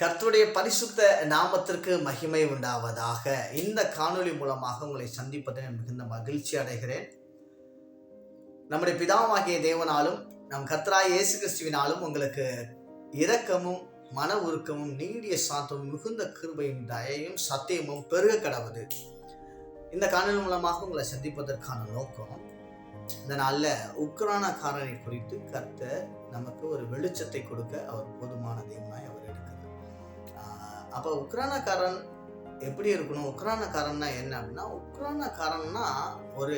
கர்த்தருடைய பரிசுத்த நாமத்திற்கு மகிமை உண்டாவதாக. இந்த காணொளி மூலமாக உங்களை சந்திப்பதை நான் மிகுந்த மகிழ்ச்சி அடைகிறேன். நம்முடைய பிதாவாகிய தேவனாலும் நம் கர்த்தராய் இயேசு கிறிஸ்துவினாலும் உங்களுக்கு இரக்கமும் மன உருக்கமும் நீடிய சாந்தமும் மிகுந்த கிருபையும் தயையும் சத்தியமும் பெருக கடவுது. இந்த காணொலி மூலமாக உங்களை சந்திப்பதற்கான நோக்கம் இந்த நாளில் உக்ரானக்காரனை குறித்து கர்த்தர் நமக்கு ஒரு வெளிச்சத்தை கொடுக்க அவர் போதுமான தெய்வமாய் அவர் எடுக்கிறார். அப்போ உக்ரானக்காரன் எப்படி இருக்கணும்? உக்ரானக்காரன்னா என்ன அப்படின்னா உக்ரானக்காரன்னா ஒரு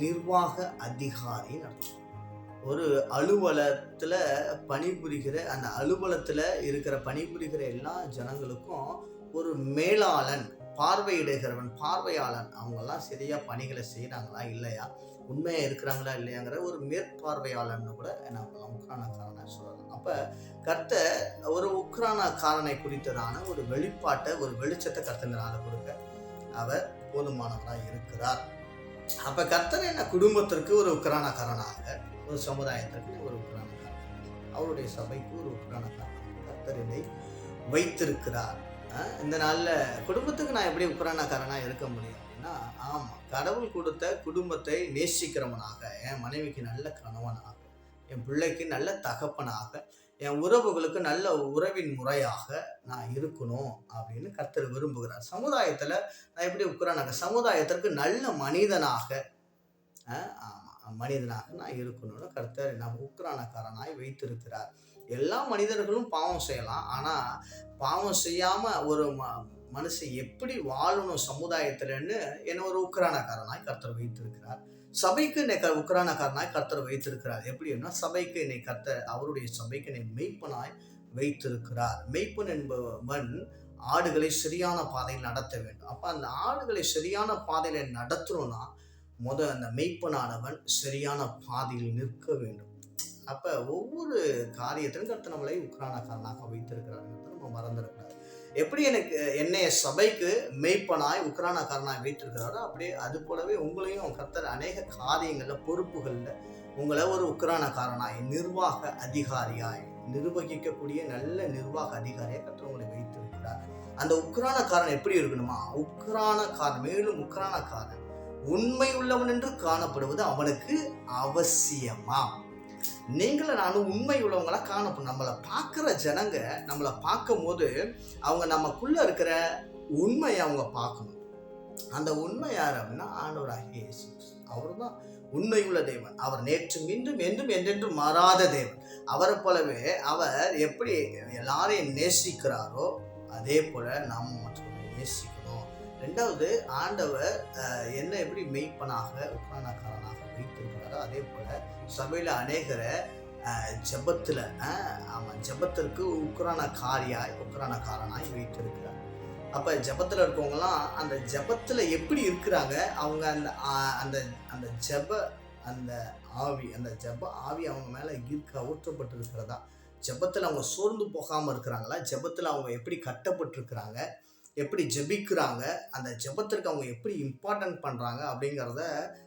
நிர்வாக அதிகாரின்னு அர்த்தம் ஒரு அலுவலத்தில் பணிபுரிகிற அந்த அலுவலத்தில் இருக்கிற பணிபுரிகிற எல்லா ஜனங்களுக்கும் ஒரு மேலாளன் பார்வையிடுகிறவன் பார்வையாளன் அவங்கெல்லாம் சரியாக பணிகளை செய்கிறாங்களா இல்லையா? உண்மையாக இருக்கிறாங்களா இல்லையாங்கிற ஒரு மேற்பார்வையாளர்னு கூட நம்ம உக்ரானக்காரனை சொல்லலாம் அப்போ கர்த்த ஒரு உக்ரானக்காரனை குறித்ததான ஒரு வெளிப்பாட்டை ஒரு வெளிச்சத்தை கர்த்தங்களால கொடுக்க அவர் போதுமானவராக இருக்கிறார். அப்போ கர்த்தர் என்ன குடும்பத்திற்கு ஒரு உக்ரானக்காரனாக ஒரு சமுதாயத்திற்கு ஒரு உக்ரானக்காரன் அவருடைய சபைக்கு ஒரு உக்ரானக்காரனாக கர்த்தர் வைத்திருக்கிறார். இந்த நாளில் குடும்பத்துக்கு நான் எப்படி உக்ரானாக்காரனாக இருக்க முடியும் அப்படின்னா ஆமாம் கடவுள் கொடுத்த குடும்பத்தை நேசிக்கிறவனாக என் மனைவிக்கு நல்ல கணவனாக என் பிள்ளைக்கு நல்ல தகப்பனாக என் உறவுகளுக்கு நல்ல உறவின் முறையாக நான் இருக்கணும் அப்படின்னு கர்த்தர் விரும்புகிறார். சமுதாயத்தில் நான் எப்படி உட்குறானாக்க சமுதாயத்திற்கு நல்ல மனிதனாக ஆமாம் மனிதனாக நான் இருக்கணும்னு கர்த்தர் நான் உக்ரானக்காரனாய் வைத்திருக்கிறார். எல்லா மனிதர்களும் பாவம் செய்யலாம். ஆனால் பாவம் செய்யாமல் ஒரு ம மனுஷன் எப்படி வாழணும் சமுதாயத்துலன்னு என்ன ஒரு உக்ரானக்காரனாய் கர்த்தர் வைத்திருக்கிறார். சபைக்கு என்னை க உக்ரானக்காரனாய் கர்த்தர் வைத்திருக்கிறார். எப்படின்னா சபைக்கு என்னை கர்த்தர் அவருடைய சபைக்கு என்னை மெய்ப்பனாய் வைத்திருக்கிறார். மெய்ப்பன் என்பவன் ஆடுகளை சரியான பாதையில் நடத்த வேண்டும். அப்போ அந்த ஆடுகளை சரியான பாதையில் நடத்தணும்னா முத அந்த மெய்ப்பனானவன் சரியான பாதையில் நிற்க வேண்டும். அப்போ ஒவ்வொரு காரியத்திலும் கருத்து நம்மளை உக்ரானக்காரனாக வைத்திருக்கிறார். நம்ம மறந்துடக்கூடாது எப்படி எனக்கு என்னைய சபைக்கு மெய்ப்பனாய் உக்ரானக்காரனாய் வைத்திருக்கிறாரோ அப்படியே அது போலவே உங்களையும் கர்த்தர் அநேக காரியங்களில் பொறுப்புகளில் உங்களை ஒரு உக்ரானக்காரனாய் நிர்வாக அதிகாரியாய் நிர்வகிக்கக்கூடிய நல்ல நிர்வாக அதிகாரியை கர்த்தர் உங்களை வைத்திருக்கிறார். அந்த உக்ரானக்காரன் எப்படி இருக்கணுமா? உக்ரானக்காரன் மேலும் உக்ரானக்காரன். உண்மை உள்ளவன் என்று காணப்படுவது அவனுக்கு அவசியமா? நீங்களும் நானும் உண்மை உள்ளவங்களாக காணப்படும் நம்மளை பார்க்குற ஜனங்க நம்மளை பார்க்கும் போது அவங்க நமக்குள்ளே இருக்கிற உண்மையை அவங்க பார்க்கணும். அந்த உண்மை யார் அப்படின்னா ஆண்டோட இயேசு அவர் தான் உண்மையுள்ள தேவன். அவர் நேற்று மீண்டும் என்றும் என்றென்றும் மாறாத தேவன். அவரை போலவே அவர் எப்படி எல்லாரையும் நேசிக்கிறாரோ அதே போல நாம் மற்றவர்களை நேசிக்கணும். ரெண்டாவது ஆண்டவர் என்ன எப்படி மெய்ப்பனாக உக்ரானக்காரனாக வைத்திருக்கிறாரோ அதே போல் சபையில் அநேகரை ஜபத்தில் ஆமாம் ஜபத்திற்கு உக்ரானக்காரியாய் உக்ரானக்காரனாய் வைத்திருக்கிறார். அப்போ ஜெபத்தில் இருக்கவங்களாம் அந்த ஜெபத்தில் எப்படி இருக்கிறாங்க? அவங்க அந்த அந்த அந்த ஜெப அந்த ஆவி அந்த ஜெப ஆவி அவங்க மேலே ஈர்க்க ஊற்றப்பட்டு இருக்கிறதா ஜெபத்தில் அவங்க சோர்ந்து போகாமல் இருக்கிறாங்களா? ஜெபத்தில் அவங்க எப்படி கட்டப்பட்டிருக்கிறாங்க? எப்படி ஜெபிக்கிறாங்க அந்த ஜெபத்திற்கு அவங்க எப்படி இம்பார்ட்டன்ட் பண்ணுறாங்க அப்படிங்கிறத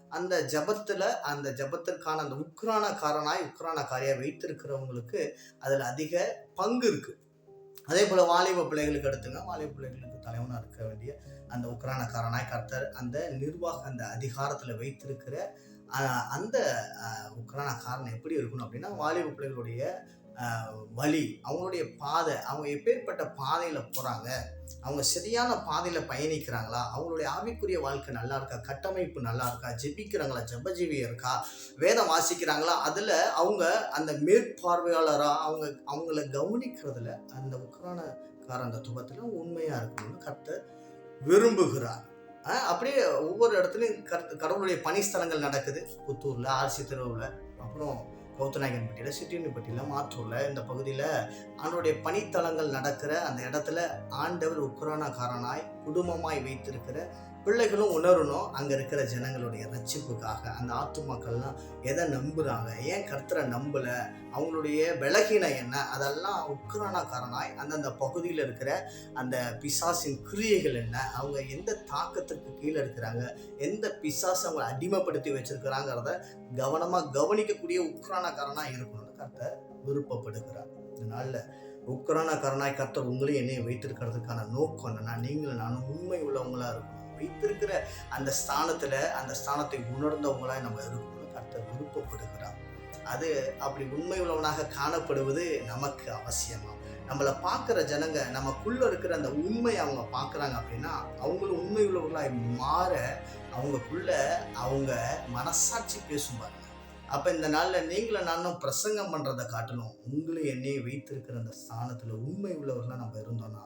அந்த ஜெபத்தில் அந்த ஜெபத்திற்கான அந்த உக்ரானக்காரனாய் உக்ரானக்காரியாக வைத்திருக்கிறவங்களுக்கு அதில் அதிக பங்கு இருக்குது அதே போல் வாலிப பிள்ளைகளுக்கு எடுத்துங்க. வாலிப பிள்ளைகளுக்கு தலைவனாக இருக்க வேண்டிய அந்த உக்ரானக்காரனாய் கர்த்தர் அந்த நிர்வாக அந்த அதிகாரத்தில் வைத்திருக்கிற அந்த உக்ரானக்காரன் எப்படி இருக்கணும் அப்படின்னா வாலிப பிள்ளைகளுடைய வழி அவங்களுடைய பாதை அவங்க எப்பேற்பட்ட பாதையில் போகிறாங்க அவங்க சரியான பாதையில் பயணிக்கிறாங்களா அவங்களுடைய ஆவிக்குரிய வாழ்க்கை நல்லா இருக்கா கட்டமைப்பு நல்லா இருக்கா ஜெபிக்கிறாங்களா ஜெபஜீவி இருக்கா வேதம் வாசிக்கிறாங்களா அதில் அவங்க அந்த மேற்பார்வையாளராக அவங்க அவங்கள கவனிக்கிறதுல அந்த உக்ரானக்கார அந்த துபத்தில் உண்மையாக இருக்கணும்னு கத்த விரும்புகிறார். அப்படியே ஒவ்வொரு இடத்துலையும் கர்த்த கடவுளுடைய பணிஸ்தலங்கள் நடக்குது. புத்தூரில் ஆர்சி தெருவில் அப்புறம் கௌத்தநாயகன்பட்டியில் சிட்டியன்பட்டியில் மாத்தூரில் இந்த பகுதியில் ஆண்டோடைய பணித்தலங்கள் நடக்கிற அந்த இடத்துல ஆண்டவர் உக்ரானக்காரனாய் குடும்பமாய் வைத்திருக்கிற பிள்ளைகளும் உணரணும். அங்கே இருக்கிற ஜனங்களுடைய ரட்சிப்புக்காக அந்த ஆத்துமாக்கள்லாம் எதை நம்புகிறாங்க ஏன் கர்த்தரை நம்பலை? அவங்களுடைய விலகின என்ன? அதெல்லாம் உக்ரானக்காரனாய் அந்தந்த பகுதியில் இருக்கிற அந்த பிசாசின் கிரியைகள் என்ன? அவங்க எந்த தாக்கத்துக்கு கீழே இருக்கிறாங்க? எந்த பிசாசை அவங்களை அடிமைப்படுத்தி வச்சிருக்கிறாங்கிறத கவனமாக கவனிக்கக்கூடிய உக்ரானாக்காரனாக இருக்கணும்னு கர்த்தர் விருப்பப்படுகிறார். இந்த உக்ரானாக்காரனாய் கர்த்தர் உங்களையும் என்னையும் வைத்திருக்கிறதுக்கான நோக்கம் என்னன்னா நீங்களும் நானும் உண்மை உள்ளவங்களா இருக்கணும். வைத்திருக்கிற அந்த ஸ்தானத்துல அந்த ஸ்தானத்தை உணர்ந்தவங்களா நம்ம இருக்கணும்னு கர்த்தர் விருப்பப்படுகிறார். அது அப்படி உண்மை உள்ளவனாக காணப்படுவது நமக்கு அவசியமா? நம்மளை பார்க்குற ஜனங்க நமக்குள்ள இருக்கிற அந்த உண்மையை அவங்க பார்க்குறாங்க அப்படின்னா அவங்களும் உண்மை உள்ளவர்களாய் மாற அவங்களுக்குள்ள அவங்க மனசாட்சி பேசும் பாருங்க. அப்போ இந்த நாளில் நீங்களும் நானும் பிரசங்கம் பண்ணுறதை காட்டணும். உங்களையும் என்னையே வைத்திருக்கிற அந்த ஸ்தானத்தில் உண்மை உள்ளவர்களாக நம்ம இருந்தோம்னா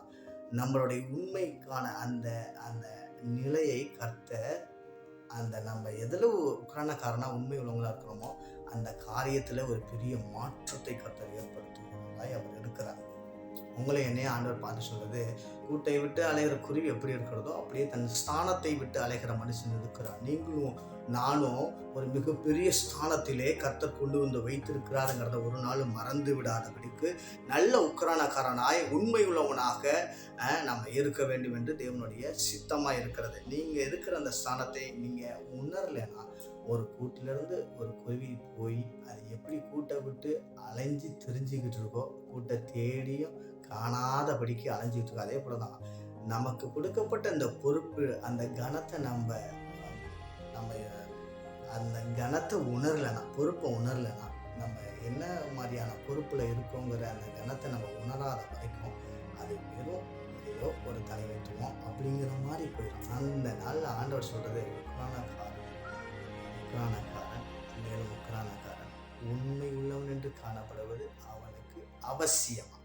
நம்மளுடைய உண்மைக்கான அந்த அந்த நிலையை கர்த்த அந்த நம்ம எதில் உக்காரணக்காரனாக உண்மை உள்ளவங்களாக இருக்கிறோமோ அந்த காரியத்தில் ஒரு பெரிய மாற்றத்தை கர்த்தர் ஏற்படுத்துகிறவர்களாய் அவர் இருக்கிறார். உங்களை என்னைய ஆண்டவர் பார்த்து சொல்றது கூட்டை விட்டு அலைகிற குருவி எப்படி இருக்கிறதோ அப்படியே தன் ஸ்தானத்தை விட்டு அலைகிற மனுஷன் இருக்கிறார். நீங்களும் நானும் ஒரு மிகப்பெரிய ஸ்தானத்திலே கர்த்தர் கொண்டு வந்து வைத்திருக்கிறாருங்கிறத ஒரு நாள் மறந்து விடாதபடிக்கு நல்ல உக்கரானக்காரனாய் உண்மை உள்ளவனாக நம்ம இருக்க வேண்டும் என்று தேவனுடைய சித்தமாக இருக்கிறது. நீங்கள் இருக்கிற அந்த ஸ்தானத்தை நீங்கள் உணரலைன்னா ஒரு கூட்டிலிருந்து ஒரு குருவி போய் அது எப்படி கூட்டை விட்டு அலைஞ்சு தெரிஞ்சுக்கிட்டு இருக்கோ கூட்டை தேடியும் காணாதபடிக்கு அலைஞ்சிக்கிட்டு இருக்கோ அதே போல தான் நமக்கு கொடுக்கப்பட்ட அந்த பொறுப்பு அந்த கணத்தை நம்ம நம்ம அந்த கணத்தை உணரலைன்னா பொறுப்பை உணரலைன்னா நம்ம என்ன மாதிரியான பொறுப்பில் இருக்கோங்கிற அந்த கணத்தை நம்ம உணராத வரைக்கும் அது வெறும் ஏதோ ஒரு தலைமைத்துவம் அப்படிங்கிற மாதிரி போயிடும் அந்த நாளில் ஆண்டவர் சொல்கிறது உக்ரானக்காரன் உக்ரானக்காரன் மேலும் உக்ரானக்காரன் உண்மை உள்ளவன் என்று காணப்படுவது அவனுக்கு அவசியமாக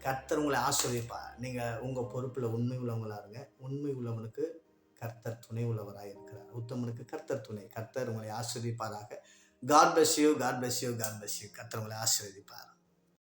கர்த்தர் உங்களை ஆசிரியப்பார் நீங்கள் உங்கள் பொறுப்பில் உண்மை உள்ளவங்களாக இருங்க. உண்மை உள்ளவனுக்கு கர்த்தர் துணை உள்ளவராக இருக்கிறார். உத்தமனுக்கு கர்த்தர் துணை. கர்த்தர் உங்களை ஆசிரியப்பாராக God bless you God bless you God bless you கர்த்தர் உங்களை ஆசிரியப்பார்